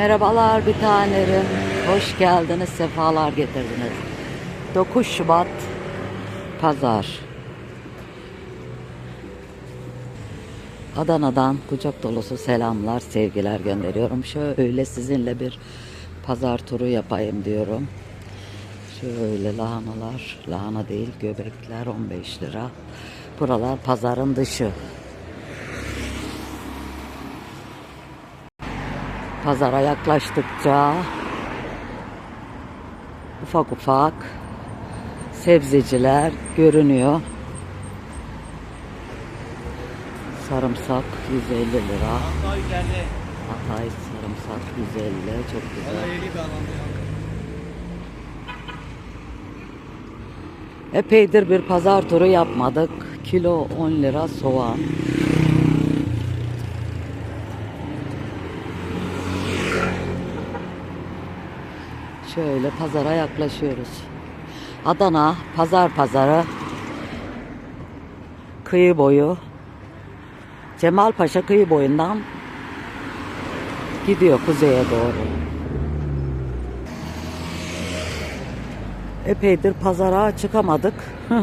Merhabalar bir tanelerim. Hoş geldiniz, sefalar getirdiniz. 9 Şubat Pazar. Adana'dan kucak dolusu selamlar, sevgiler gönderiyorum. Şöyle sizinle bir pazar turu yapayım diyorum. Şöyle lahanalar, lahana değil göbekler 15 lira. Buralar pazarın dışı. Pazara yaklaştıkça ufak ufak sebzeciler görünüyor. Sarımsak 150 lira. Hatay sarımsak 150 çok güzel. Epeydir bir pazar turu yapmadık. Kilo 10 lira soğan. Şöyle pazara yaklaşıyoruz. Adana pazar pazarı kıyı boyu Cemalpaşa kıyı boyundan gidiyor kuzeye doğru. Epeydir pazara çıkamadık.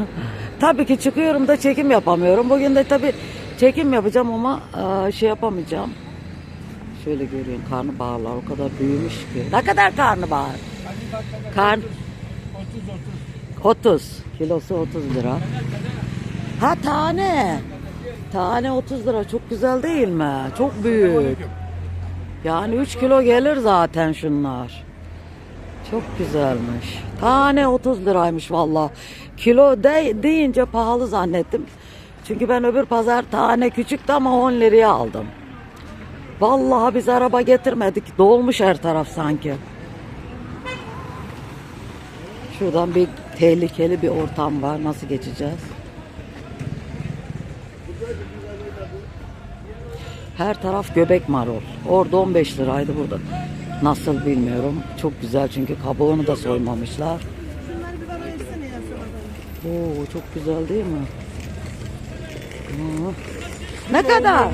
tabii ki çıkıyorum da çekim yapamıyorum. Bugün de tabii çekim yapacağım ama eee, şey yapamayacağım. Şöyle görüyorsun karnabaharlar o kadar büyümüş ki. Ne kadar karnabahar? Karn 30. Kilosu 30 lira. Ha tane. Tane 30 lira çok güzel değil mi? Çok büyük. Yani 3 kilo gelir zaten şunlar. Çok güzelmiş. Tane 30 liraymış valla. Kilo de, deyince pahalı zannettim. Çünkü ben öbür pazar tane küçüktü ama 10 liraya aldım. Vallahi biz araba getirmedik. Dolmuş her taraf sanki. Şuradan bir tehlikeli bir ortam var. Nasıl geçeceğiz? Her taraf göbek marul. Orada 15 liraydı burada. Nasıl bilmiyorum. Çok güzel çünkü kabuğunu da soymamışlar. Oo çok güzel değil mi? Oo. Ne kadar?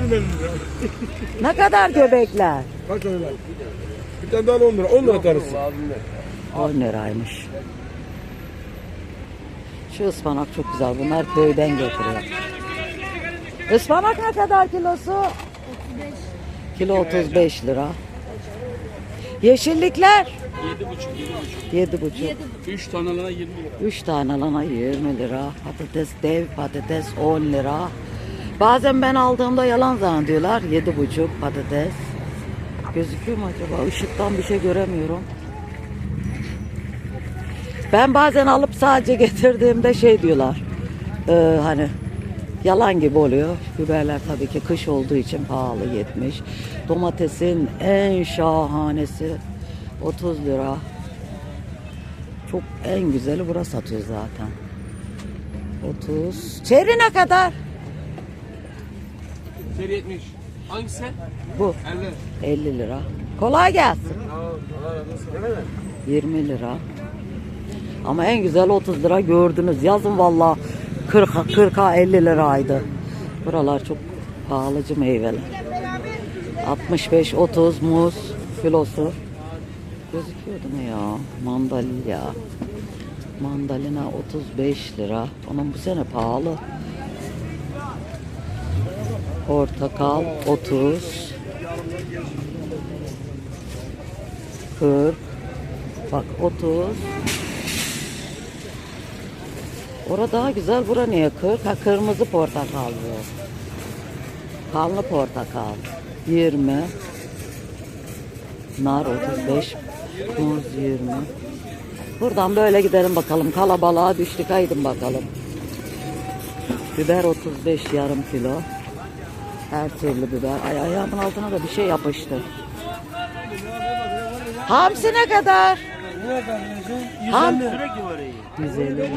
ne kadar göbekler? Kaç öyle? Bir tane daha 10 lira. 10 lira tanesi. 10 liraymış. Şu ıspanak çok güzel. Bunlar köyden getiriyor. Ispanak ne kadar kilosu? Kilo 35 lira. Yeşillikler? 7,5 7,5 3 tane alana 20 lira. 3 tane alana 20 lira. Patates dev patates 10 lira. Bazen ben aldığımda yalan zannediyorlar. 7,5 patates. Gözüküyor mu acaba? Işıktan bir şey göremiyorum. Ben bazen alıp sadece getirdiğimde şey diyorlar. e, hani yalan gibi oluyor. Biberler tabii ki kış olduğu için pahalı 70. Domatesin en şahanesi 30 lira. Çok en güzeli burası satıyor zaten. 30. Çeri ne kadar? Seri 70. Hangisi? Bu 50. 50 lira. Kolay gelsin. 20 lira. Ama en güzel 30 lira gördünüz. Yazın valla 40 40'a 50 liraydı. Buralar çok pahalıcı meyveler. 65 30 muz kilosu. Gözüküyordu mu ya? Mandalina. Mandalina 35 lira. Onun bu sene pahalı. Portakal 30. 40. Bak 30. Orada daha güzel. Bura niye 40? Ha kırmızı portakal bu. Kanlı portakal. 20. Nar 35. Muz 20. Buradan böyle gidelim bakalım. Kalabalığa düştük. Haydi bakalım. Biber 35 yarım kilo. Her türlü biber. Ay ayağımın altına da bir şey yapıştı. Hamsi ne kadar? Ham 150 lira.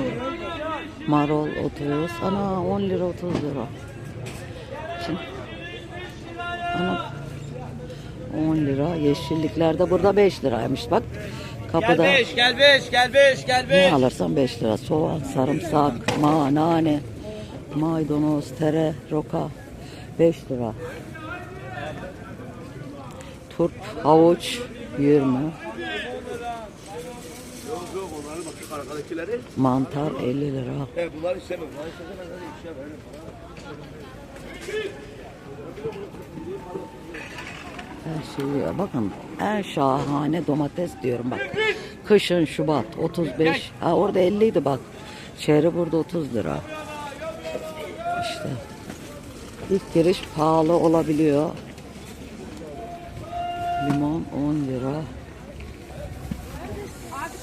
Marol 30. Ana 10 lira 30 lira. Şimdi, ana 10 lira. Yeşilliklerde burada 5 liraymış bak. Kapıda Gel beş, gel beş, gel beş, gel ne beş. alırsan 5 lira. Soğan, sarımsak, ma, nane, maydanoz, tere, roka 5 lira. Turp, havuç 20. Yok yok onları bak şu arkadakileri. Mantar 50 lira. He istemem. Hadi işe verin. Her şey bakın en şahane domates diyorum bak. Kışın Şubat 35. Ha orada 50 idi bak. Çeri burada 30 lira. İşte. İlk giriş pahalı olabiliyor. Limon 10 lira.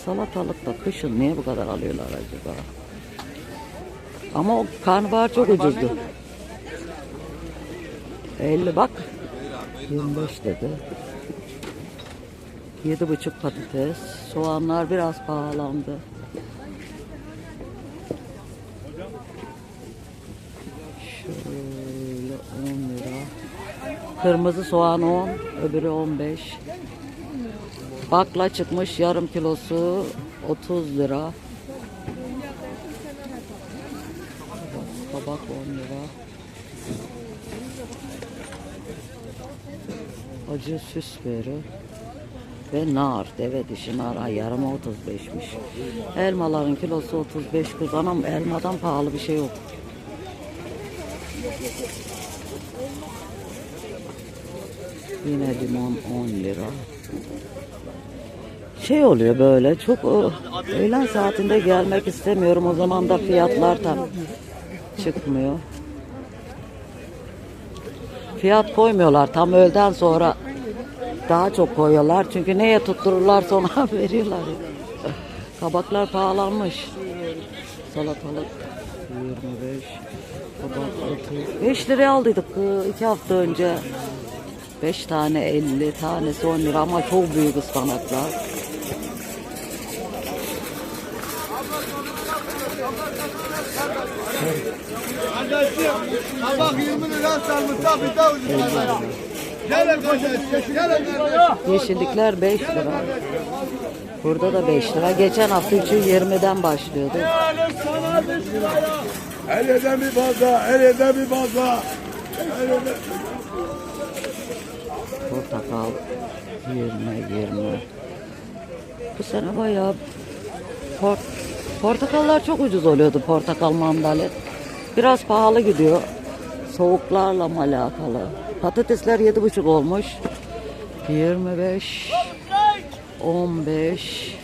Salatalık da kışın niye bu kadar alıyorlar acaba? Ama o karnabahar çok ucuzdu. 50 bak. 25 dedi. Yedi buçuk patates. Soğanlar biraz pahalandı. Şöyle 10 lira. Kırmızı soğan 10, öbürü 15. Bakla çıkmış yarım kilosu 30 lira. Kabak 10 lira. Acı süs biberi ve nar, deve dişi nar ay yarıma 35'miş. Elmaların kilosu 35 kız anam elmadan pahalı bir şey yok. Yine limon 10 lira. Şey oluyor böyle çok o, öğlen saatinde gelmek istemiyorum o zaman da fiyatlar tam çıkmıyor. Fiyat koymuyorlar tam öğleden sonra daha çok koyuyorlar. Çünkü neye tuttururlarsa ona veriyorlar. Kabaklar pahalanmış. Salatalık 25. Kabak 30. 5 liraya aldıydık ıı, iki hafta önce. 5 tane 50 tanesi 10 lira ama çok büyük ıspanaklar. Kabak 20 lira sarımsak bir daha ucuz. Gel Gel Yeşillikler 5 lira. Burada da 5 lira. Geçen hafta için 20'den başlıyordu. El eden bir baza, el eden bir eden. Portakal 20 20. Bu sene bayağı port portakallar çok ucuz oluyordu portakal mandalina. Biraz pahalı gidiyor. Soğuklarla mı alakalı? Patatesler 7,5 olmuş. 25 15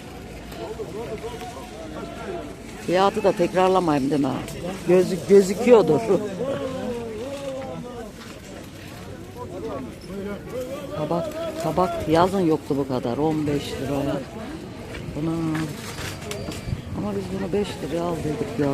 Fiyatı da tekrarlamayayım değil mi? Gözük, gözüküyordur. Kabak, kabak yazın yoktu bu kadar. 15 liraya. Buna ama biz bunu 5 liraya aldıydık ya.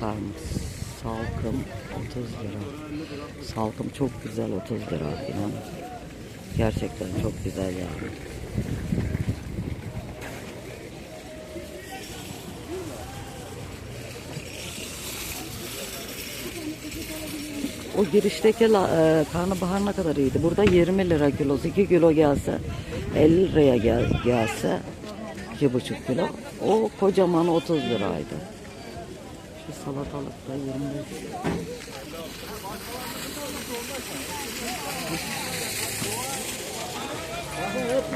Sarmış. Salkım 30 lira. Salkım çok güzel 30 lira. İnan. Gerçekten çok güzel yani. O girişteki e, karnabahar ne kadar iyiydi? Burada 20 lira kilosu. 2 kilo gelse 50 liraya gel, gelse 2,5 kilo. O kocaman 30 liraydı. Şu salatalık da 25.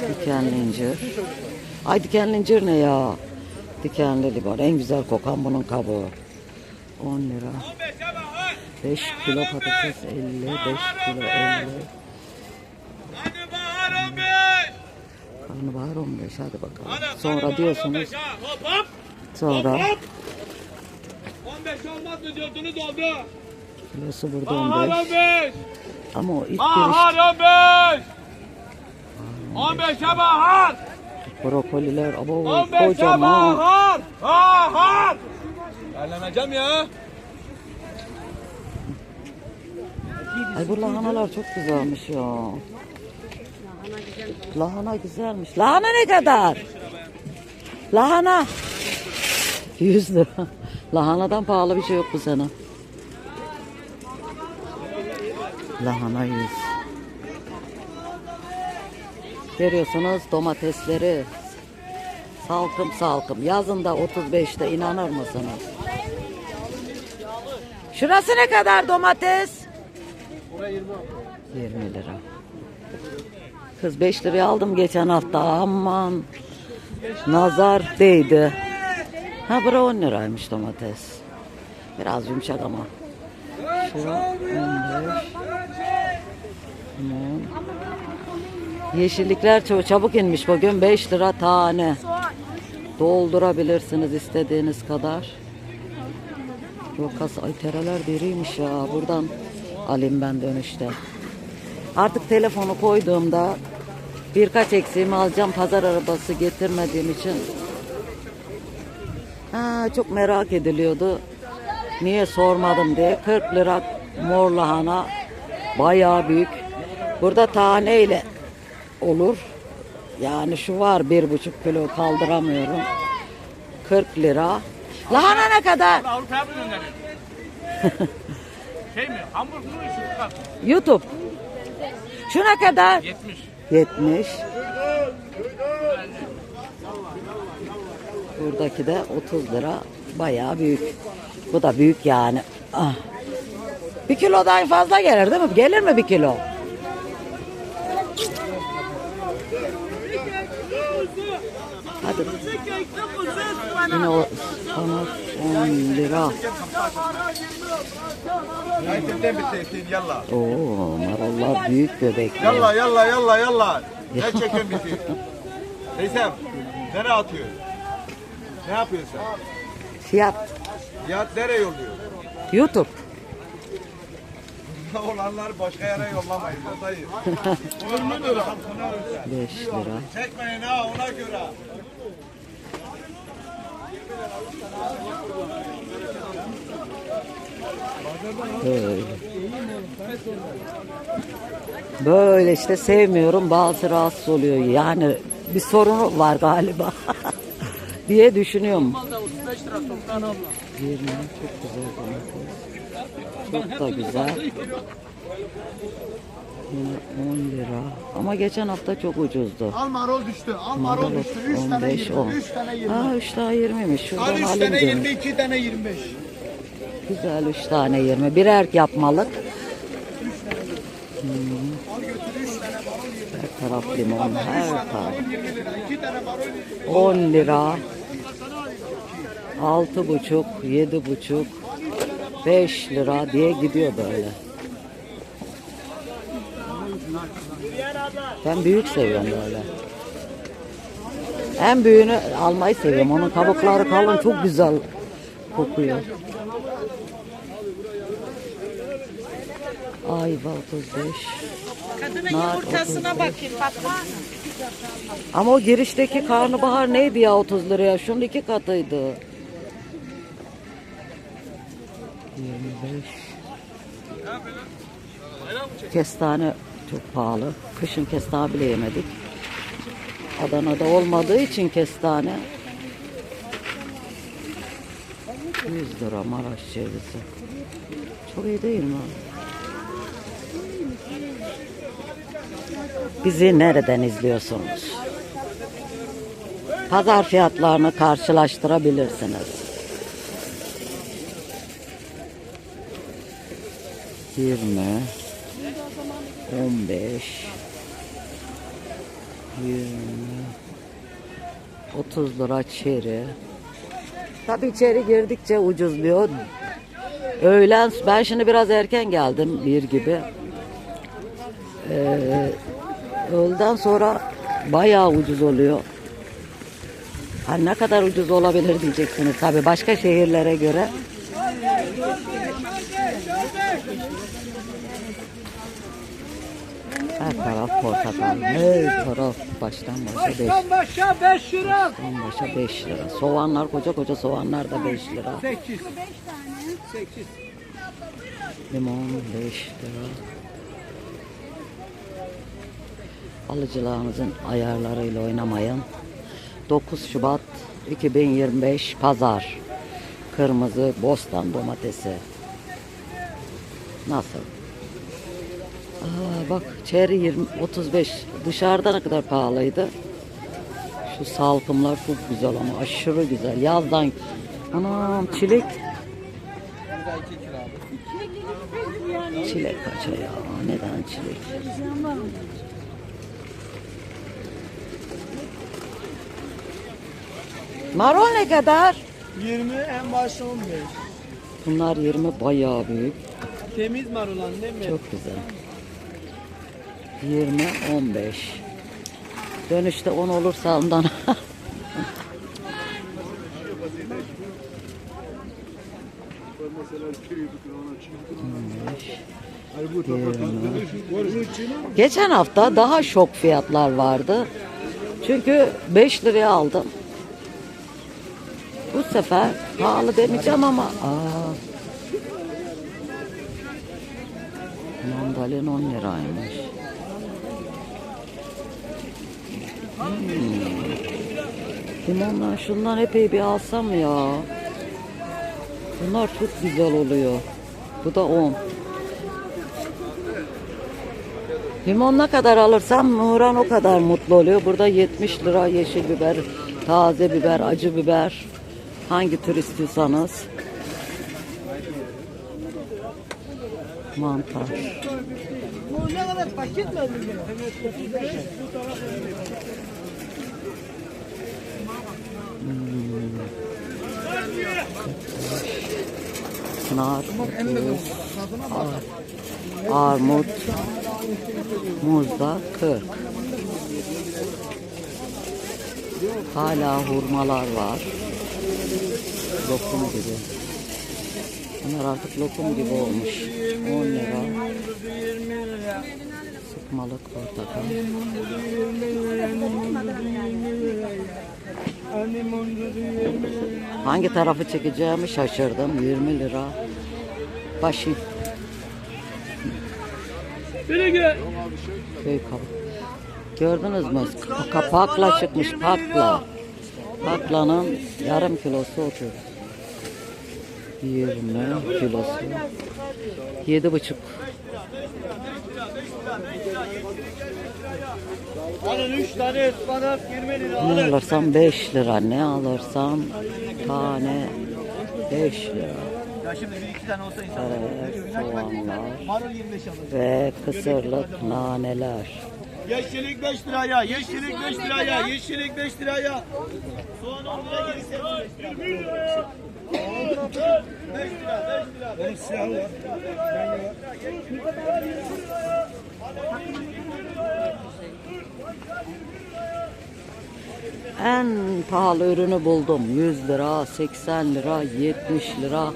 Dikenli incir. Ay dikenli incir ne ya? Dikenli limon. En güzel kokan bunun kabuğu. 10 lira. 5 kilo patates 50, 5 kilo 50. Karnabahar 15 hadi bakalım. Sonra diyorsunuz sonra 15 olmaz mı diyordunuz oldu. kilosu burada Bahar 15. 15. Ama o ilk giriş 15. 15'e bahar. brokoliler abo 15'e kocaman. bahar. Bahar. Terlemeyeceğim ya. Ay bu lahanalar çok güzelmiş ya. Lahana güzelmiş. Lahana ne kadar? Lahana. 100 lira. Lahanadan pahalı bir şey yok bu sene. Lahana 100. Görüyorsunuz domatesleri. Salkım salkım. Yazında 35'te inanır mısınız? Şurası ne kadar domates? 20 lira. Kız 5 liraya aldım geçen hafta. Aman. Nazar değdi. Ha bura 10 liraymış domates. Biraz yumuşak ama. Şura 15. Tamam. Yeşillikler çabuk inmiş bugün 5 lira tane. Doldurabilirsiniz istediğiniz kadar. Yok kas ay tereler deriymiş ya. Buradan alayım ben dönüşte. Artık telefonu koyduğumda birkaç eksiğimi alacağım. Pazar arabası getirmediğim için. Ha, çok merak ediliyordu. Niye sormadım diye. 40 lira mor lahana. Bayağı büyük. Burada taneyle olur. Yani şu var bir buçuk kilo kaldıramıyorum. 40 lira. Lahana ne kadar? Avrupa'ya mı şey mi? Hamburg mu? YouTube. Şu ne kadar? 70. 70. Buradaki de 30 lira. Bayağı büyük. Bu da büyük yani. Ah. Bir kilodan fazla gelir değil mi? Gelir mi bir kilo? Yine o sana 10 lira. Yalla. Oo, marullar büyük göbekli. Yalla yalla yalla yalla. Ne çekiyorsun bizi? Neysem, nereye atıyorsun? Ne yapıyorsun sen? Fiyat Ya nereye yolluyor? YouTube. Olanlar başka yere yollamayın. Mu böyle? 5 lira. Çekmeyin ha ona göre. Böyle. Böyle işte sevmiyorum. Bazı rahatsız oluyor. Yani bir sorunu var galiba. diye düşünüyorum. 20 çok güzel. Çok da güzel. Yine 10 lira. Ama geçen hafta çok ucuzdu. Al marul düştü. Al marul Marul düştü. 3 tane 15 20. 10. 3 tane 20. Ha 3 tane 20'miş. Şuradan Al 3 alayım tane diyorum. 20, 2 tane 25. Güzel 3 tane 20. Birer yapmalık. Al götür 3 tane marul 20. Her taraf limon, her taraf. 20 lira. 2 tane marul 10 lira. Altı buçuk, yedi buçuk, beş lira diye gidiyor böyle. Ben büyük seviyorum böyle. En büyüğünü almayı seviyorum. Onun kabukları kalın çok güzel kokuyor. Ayva 35. Kadının Nar yumurtasına 35. bakayım Fatma. Ama o girişteki karnabahar neydi ya 30 liraya? Şunun iki katıydı. 25. Kestane çok pahalı. Kışın kestane bile yemedik. Adana'da olmadığı için kestane 100 lira Maraş cevizi. Çok iyi değil mi? Bizi nereden izliyorsunuz? Pazar fiyatlarını karşılaştırabilirsiniz. 20 15 20 30 lira çeri. Tabii içeri girdikçe ucuzluyor. Öğlen ben şimdi biraz erken geldim bir gibi. Ee, öğleden sonra bayağı ucuz oluyor. Ha ne kadar ucuz olabilir diyeceksiniz tabii başka şehirlere göre. Taraf portakal. Her taraf baştan başa 5. Baştan başa 5 lira. Baştan başa 5 lira. Soğanlar koca koca soğanlar da 5 lira. 8. 8. Limon 5 lira. Alıcılarınızın ayarlarıyla oynamayın. 9 Şubat 2025 Pazar. Kırmızı Bostan domatesi. Nasıl? Aa, bak çeri 20 35 dışarıda ne kadar pahalıydı. Şu salkımlar çok güzel ama aşırı güzel. Yazdan anam çilek. Çilek kaça ya? Neden çilek? Marul ne kadar? 20 en başı 15. Bunlar 20 bayağı büyük. Temiz marulan değil mi? Çok güzel. 20, 15. Dönüşte 10 olursa ondan. Geçen hafta daha şok fiyatlar vardı. Çünkü 5 liraya aldım. Bu sefer pahalı demeyeceğim ama aa, Mandalina 10 liraymış. Hmm. Limondan şundan epey bir alsam ya. Bunlar çok güzel oluyor. Bu da 10. Limon ne kadar alırsam Nuran o kadar mutlu oluyor. Burada 70 lira yeşil biber, taze biber, acı biber. Hangi tür. Mantar. Mi? nar, ar- armut, muzda 40. Hala hurmalar var. Lokum gibi. Bunlar artık lokum gibi olmuş. 10 lira. Sıkmalık portakal. Hangi tarafı çekeceğimi şaşırdım. 20 lira. Başı. Köy kap. Gördünüz mü? Ka- Kapakla çıkmış pakla. Paklanın yarım kilosu 30. 20 kilosu. Yedi buçuk. Alın 3 tane ıspanak 20 lira. Ne alırsam 5 lira. Ne alırsam tane 5 lira. Ya şimdi bir iki tane olsa insan. Evet, soğanlar Marul 25 alır. ve kısırlık naneler. Yeşillik 5 liraya, yeşillik 5 liraya, yeşillik 5 liraya. Soğan 10 lira gerisi 5 lira. 5 lira, 5 lira. Onun silahı var. En pahalı ürünü buldum. 100 lira, 80 lira, 70 lira.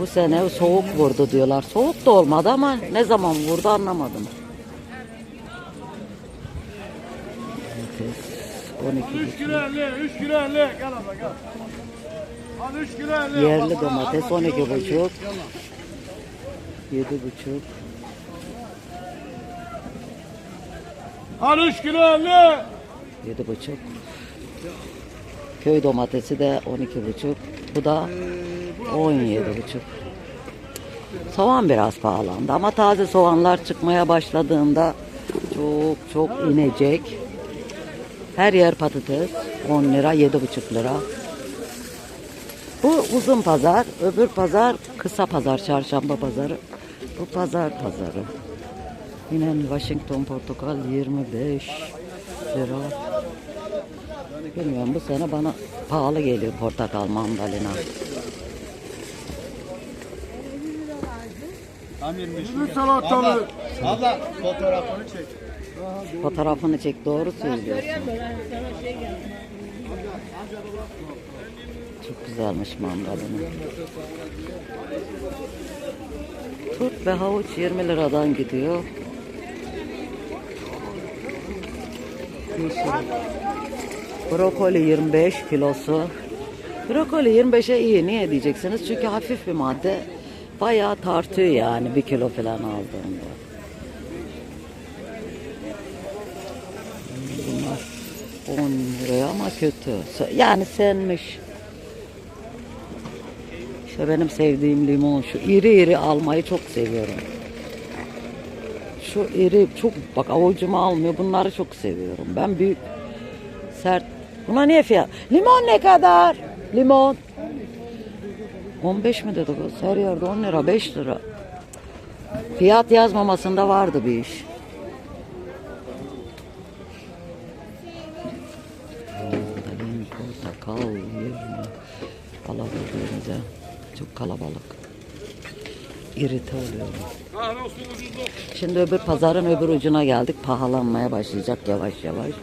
Bu sene soğuk vurdu diyorlar. Soğuk da olmadı ama ne zaman vurdu anlamadım. Domates 12 3 kilo 50, 3 kilo 50. Gel abla gel. Al 3 kilo 50. Yerli domates 12 buçuk. 7 buçuk. Al 3 kilo 50. Yedi buçuk. Köy domatesi de on iki buçuk. Bu da on yedi buçuk. Soğan biraz pahalandı ama taze soğanlar çıkmaya başladığında çok çok inecek. Her yer patates 10 lira yedi buçuk lira. Bu uzun pazar, öbür pazar kısa pazar, çarşamba pazarı. Bu pazar pazarı. Yine Washington portakal 25 lira. Bilmiyorum bu sene bana pahalı geliyor portakal mandalina. Salatalık. Abla fotoğrafını çek. Fotoğrafını çek doğru söylüyorsun. Çok güzelmiş mandalina. Turp ve havuç 20 liradan gidiyor. Brokoli 25 kilosu. Brokoli 25'e iyi. Niye diyeceksiniz? Çünkü hafif bir madde. Bayağı tartıyor yani bir kilo falan aldığında. Bunlar 10 liraya ama kötü. Yani senmiş. İşte benim sevdiğim limon şu. İri iri almayı çok seviyorum. şu iri çok bak avucuma almıyor. Bunları çok seviyorum. Ben büyük sert. Buna niye fiyat? Limon ne kadar? Limon. 15 mi dedi kız? Her yerde 10 lira 5 lira. Fiyat yazmamasında vardı bir iş. Çok kalabalık. İrite oluyorum. Şimdi öbür pazarın öbür ucuna geldik. Pahalanmaya başlayacak yavaş yavaş.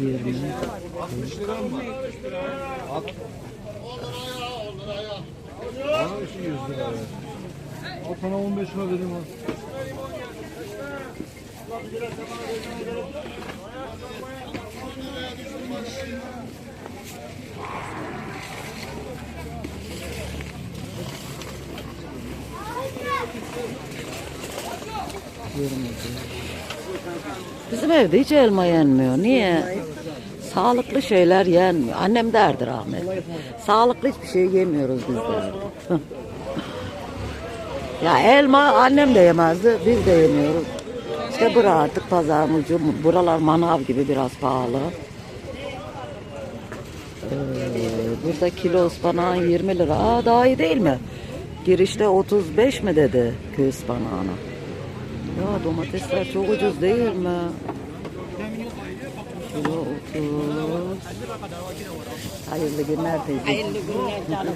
20. Al sana 15 lira dedim ha. Bizim evde hiç elma yenmiyor. Niye? Sağlıklı şeyler yenmiyor. Annem derdi rahmetli. Sağlıklı hiçbir şey yemiyoruz biz derdi. ya elma annem de yemezdi. Biz de yemiyoruz. İşte bura artık pazar ucu. Buralar manav gibi biraz pahalı. Ee, burada kilo ıspanağın 20 lira. Aa daha iyi değil mi? Girişte 35 mi dedi köy ıspanağına? Ya domatesler çok ucuz değil mi? Kilo 30. Hayırlı günler teyze. Hayırlı günler canım.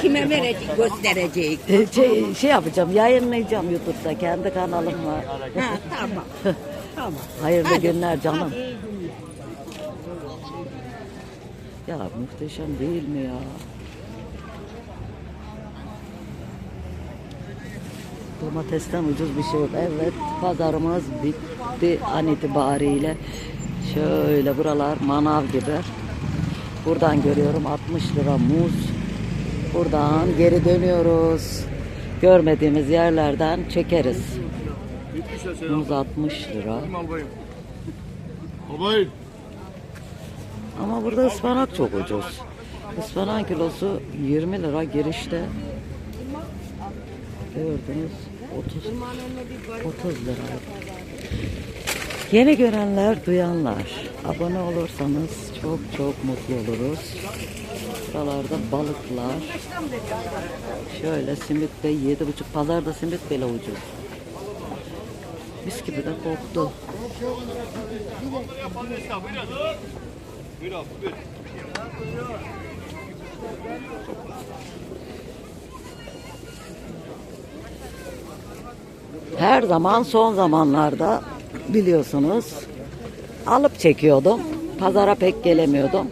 Kime verecek, gösterecek. Ee, Şey, şey yapacağım, yayınlayacağım YouTube'da. Kendi kanalım var. Ha, tamam. tamam. Hayırlı Hadi. günler canım. Ya muhteşem değil mi ya? Domatesten ucuz bir şey yok. Evet pazarımız bitti an itibariyle. Şöyle buralar manav gibi. Buradan görüyorum 60 lira muz. Buradan geri dönüyoruz. Görmediğimiz yerlerden çekeriz. Muz 60 lira. Ama burada ıspanak çok ucuz. Ispanak kilosu 20 lira girişte. Gördünüz 30 30 lira. Yeni görenler, duyanlar. Abone olursanız çok çok mutlu oluruz. Buralarda balıklar. Şöyle simit de 7,5 pazarda simit bile ucuz. Mis gibi de koktu. Her zaman son zamanlarda biliyorsunuz alıp çekiyordum. Pazara pek gelemiyordum.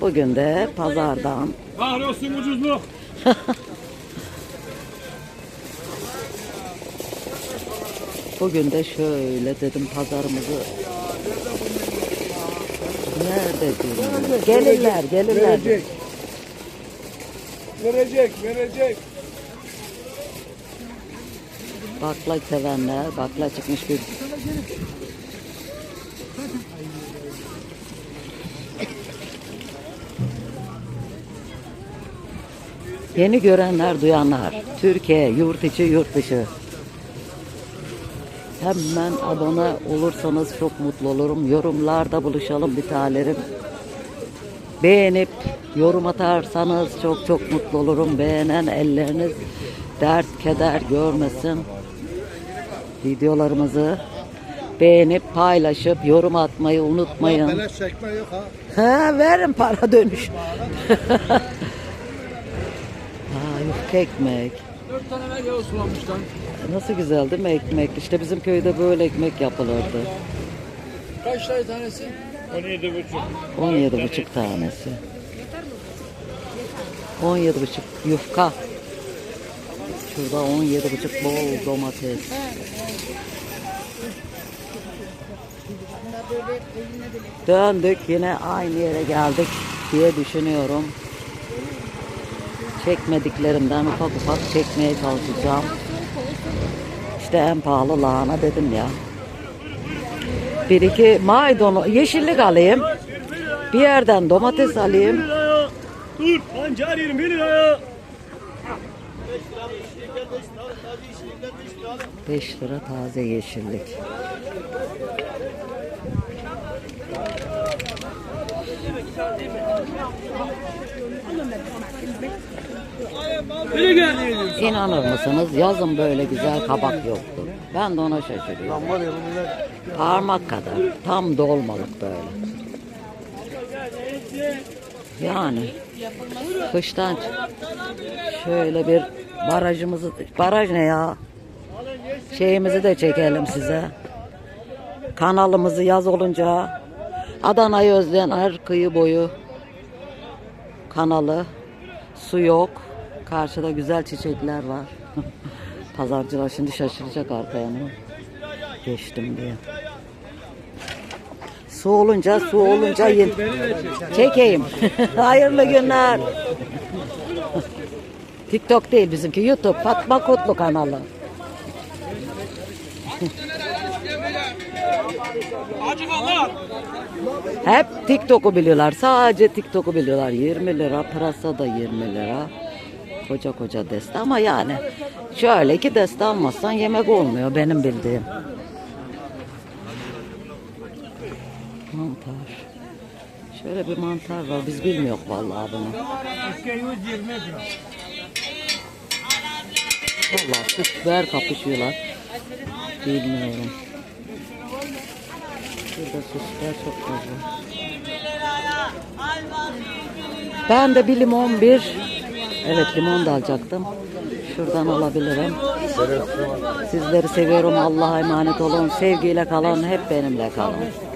Bugün de pazardan Kahrolsun ucuzluk. bugün de şöyle dedim pazarımızı Nerede diyorum? Gelirler, gelirler. Verecek. Verecek, verecek. Bakla sevenler, bakla çıkmış bir Yeni görenler, duyanlar. Türkiye, yurt içi, yurt dışı. Hemen abone olursanız çok mutlu olurum. Yorumlarda buluşalım bir tanelerim. Beğenip yorum atarsanız çok çok mutlu olurum. Beğenen elleriniz dert keder görmesin. Videolarımızı beğenip paylaşıp yorum atmayı unutmayın. Beleş çekme yok ha. Ha, verin para dönüş. ha, yufka ekmek. Dört tane ver ya sulanmıştan. Nasıl güzel değil mi ekmek? İşte bizim köyde böyle ekmek yapılırdı. Kaç lira tanesi? 17 buçuk tanesi. 17 buçuk yufka. Şurada 17 buçuk bol domates. Döndük yine aynı yere geldik diye düşünüyorum. Çekmediklerimden ufak ufak çekmeye çalışacağım. İşte en pahalı lahana dedim ya. Bir iki maydanoz, yeşillik alayım. Bir yerden domates alayım. Dur, pancar 20 liraya. 5 lira, 5 lira, 5 lira, 5 lira, 5 lira taze yeşillik. İnanır mısınız yazın böyle güzel kabak yoktu. Ben de ona şaşırıyorum. Parmak kadar tam dolmalık böyle. Yani kıştan şöyle bir barajımızı baraj ne ya? Şeyimizi de çekelim size. Kanalımızı yaz olunca Adana'yı özleyen her kıyı boyu kanalı su yok. Karşıda güzel çiçekler var. Pazarcılar şimdi şaşıracak arkaya ne? Geçtim diye. Su olunca, su olunca yin. Çekeyim. Hayırlı günler. TikTok değil bizimki YouTube. Fatma Kutlu kanalı. Hep TikTok'u biliyorlar. Sadece TikTok'u biliyorlar. 20 lira, pırasa da 20 lira. Koca koca deste ama yani şöyle iki deste almazsan yemek olmuyor benim bildiğim. Mantar. Şöyle bir mantar var. Biz bilmiyoruz vallahi bunu. Vallahi sütler kapışıyorlar. Bilmiyorum. Şurada süsler çok fazla. Ben de bir limon bir. Evet limon da alacaktım. Şuradan alabilirim. Sizleri seviyorum. Allah'a emanet olun. Sevgiyle kalın. Hep benimle kalın.